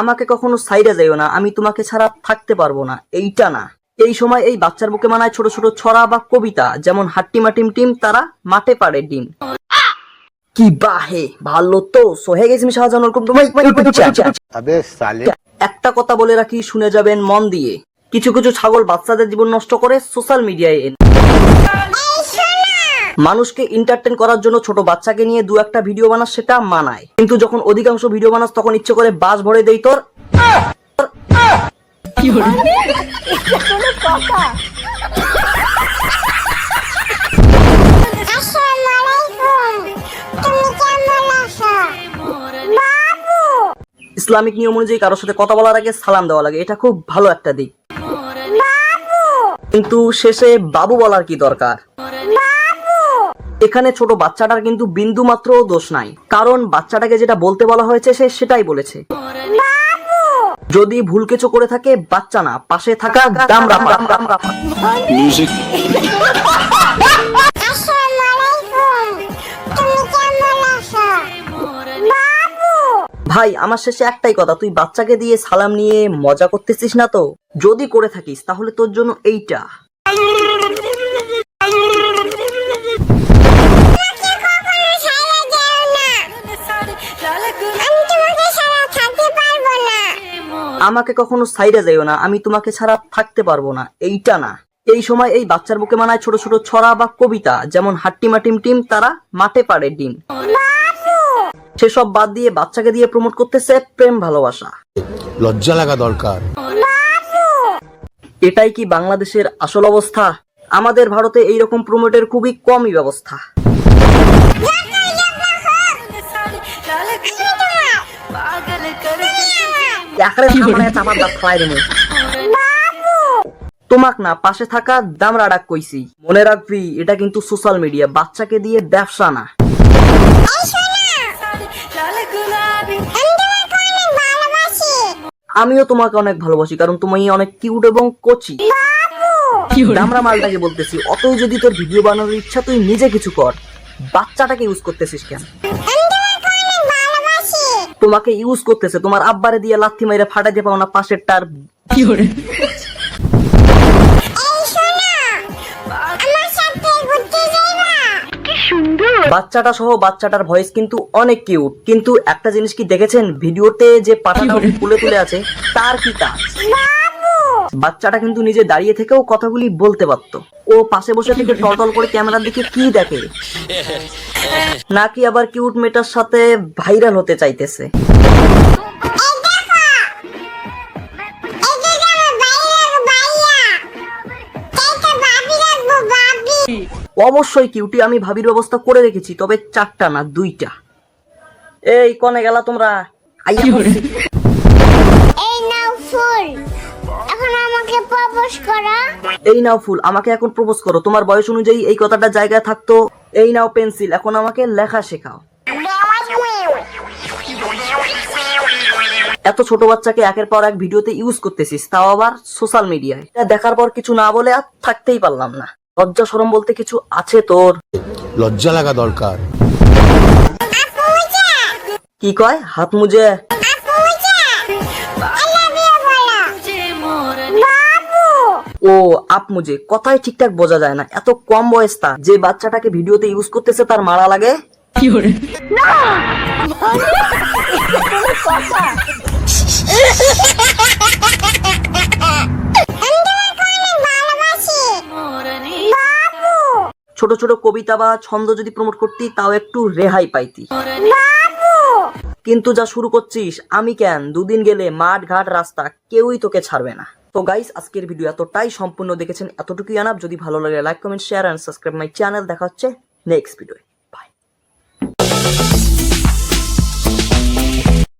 আমাকে কখনো সাইডে যাইও না আমি তোমাকে ছাড়া থাকতে পারব না। এইটা না। এই সময় এই বাচ্চার বুকে মানায় ছোট ছোট ছড়া বা কবিতা যেমন হাট্টিমা মাটিম টিম তারা মাঠে পারে ডিম। কি বাহে ভালো তো। সোহে গেছি একটা কথা বলে রাখি শুনে যাবেন মন দিয়ে। কিছু কিছু ছাগল বাচ্চাদের জীবন নষ্ট করে সোশ্যাল মিডিয়ায় মানুষকে এন্টারটেন করার জন্য ছোট বাচ্চাকে নিয়ে দু একটা ভিডিও বানাস সেটা মানায়। কিন্তু যখন অধিকাংশ ভিডিও বানাস তখন ইচ্ছে করে বাস ভরে দেই তোর। ইসলামিক নিয়ম অনুযায়ী কারোর সাথে কথা বলার আগে সালাম দেওয়া লাগে এটা খুব ভালো একটা দিক। কিন্তু শেষে বাবু বলার কি দরকার? এখানে ছোট বাচ্চাটার কিন্তু বিন্দু মাত্র দোষ নাই। কারণ বাচ্চাটাকে যেটা বলতে বলা হয়েছে সে সেটাই বলেছে। যদি ভুল কিছু করে থাকে বাচ্চা না পাশে থাকা দামরা ভাই আমার শেষে একটাই কথা তুই বাচ্চাকে দিয়ে সালাম নিয়ে মজা করতেছিস না তো? যদি করে থাকিস তাহলে তোর জন্য এইটা। আমাকে কখনো সাইডে যাইও না আমি তোমাকে ছাড়া থাকতে পারব না এইটা না এই সময় এই বাচ্চার বুকে মানায় ছোট ছোট ছড়া বা কবিতা যেমন হাট্টিমা টিম টিম তারা মাঠে পারে ডিম সেসব বাদ দিয়ে বাচ্চাকে দিয়ে প্রমোট করতেছে প্রেম ভালোবাসা লজ্জা লাগা দরকার এটাই কি বাংলাদেশের আসল অবস্থা আমাদের ভারতে এইরকম প্রমোটের খুবই কমই ব্যবস্থা একারে সামনে চাপার দাঁত খাওয়াই দেবো। তোমাক না পাশে থাকা দামরা ডাক কইছি। মনে রাখবি এটা কিন্তু সোশ্যাল মিডিয়া বাচ্চাকে দিয়ে ব্যবসা না। আমিও তোমাকে অনেক ভালোবাসি কারণ তুমি অনেক কিউট এবং কচি। দামরা মালটাকে বলতেছি অতই যদি তোর ভিডিও বানানোর ইচ্ছা তুই নিজে কিছু কর। বাচ্চাটাকে ইউজ করতেছিস কেন? তোমাকে ইউজ করতেছে তোমার আব্বারে দিয়ে লাথি মাইরে ফাটাইতে পাও না পাশের টার বাচ্চাটা সহ বাচ্চাটার ভয়েস কিন্তু অনেক কিউট কিন্তু একটা জিনিস কি দেখেছেন? ভিডিওতে যে পাটাটা তুলে তুলে আছে তার কি কাজ? বাচ্চাটা কিন্তু নিজে দাঁড়িয়ে থেকেও কথাগুলি বলতে পারত। ও পাশে বসে থেকে টলটল করে ক্যামেরার দিকে কি দেখে? নাকি আবার কিউট মেটার সাথে ভাইরাল হতে চাইতেছে? অবশ্যই কিউটি আমি ভাবির ব্যবস্থা করে রেখেছি তবে চারটা না দুইটা। এই কনে গেলা তোমরা? এই নাও ফুল। এখন আমাকে প্রপোজ করা। এই নাও ফুল আমাকে এখন প্রপোজ করো। তোমার বয়স অনুযায়ী এই কথাটা জায়গায় থাকতো। এই নাও পেন্সিল এখন আমাকে লেখা শেখাও। এত ছোট বাচ্চাকে একের পর এক ভিডিওতে ইউজ করতেছিস তাও আবার সোশ্যাল মিডিয়ায় এটা দেখার পর কিছু না বলে আর থাকতেই পারলাম না। লজ্জা সরম বলতে কিছু আছে তোর? লজ্জা লাগা দরকার। কি কয়? হাত মুজে। ও আপ মুজে কথাই ঠিকঠাক বোঝা যায় না। এত কম বয়স তা যে বাচ্চাটাকে ভিডিওতে ইউজ করতেছে, তার মারা লাগে। ছোট ছোট কবিতা বা ছন্দ যদি প্রমোট করতি, তাও একটু রেহাই পাইতি। কিন্তু যা শুরু করছিস, আমি কেন? দুদিন গেলে মাঠ, ঘাট, রাস্তা, কেউই তোকে ছাড়বে না। তো গাইস আজকের ভিডিও এতটাই সম্পূর্ণ দেখেছেন, এতটুকুই আনাব যদি ভালো লাগে like comment share and subscribe my channel দেখা হচ্ছে নেক্সট ভিডিও